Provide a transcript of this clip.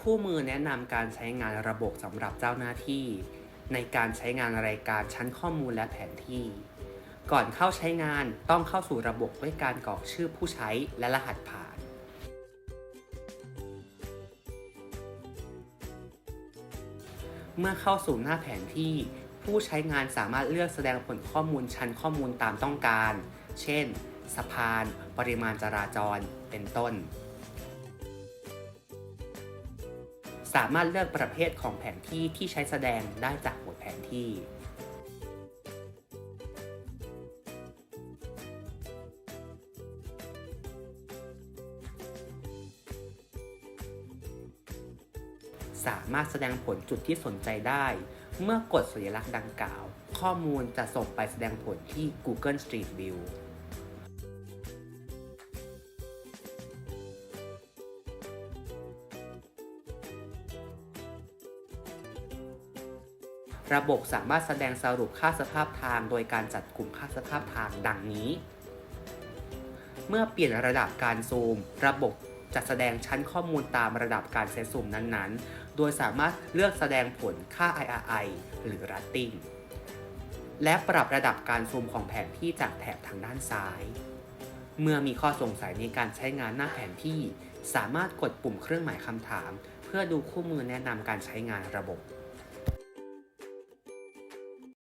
คู่มือแนะนำการใช้งานระบบสำหรับเจ้าหน้าที่ ในการใช้งานรายการชั้นข้อมูลและแผนที่ ก่อนเข้าใช้งานต้องเข้าสู่ระบบด้วยการกรอกชื่อผู้ใช้และรหัสผ่าน เมื่อเข้าสู่หน้าแผนที่ ผู้ใช้งานสามารถเลือกแสดงผลข้อมูลชั้นข้อมูลตามต้องการ เช่น สะพาน ปริมาณจราจร เป็นต้น สามารถเลือกประเภทของแผนที่ที่ใช้แสดงได้จากบทแผนที่ สามารถแสดงผลจุดที่สนใจได้ เมื่อกดสัญลักษณ์ดังกล่าว ข้อมูลจะส่งไปแสดงผลที่ Google Street View ระบบสามารถแสดงสรุปค่าสภาพทาง โดยการจัดกลุ่มค่าสภาพทางดังนี้ เมื่อเปลี่ยนระดับการซูม ระบบจะแสดงชั้นข้อมูลตามระดับการเซตซูมนั้นๆ โดยสามารถเลือกแสดงผลค่า IRI หรือ Rating และปรับระดับการซูมของแผนที่จากแถบทางด้านซ้าย เมื่อมีข้อสงสัยในการใช้งานหน้าแผนที่ สามารถกดปุ่มเครื่องหมายคำถาม เพื่อดูคู่มือแนะนำการใช้งานระบบ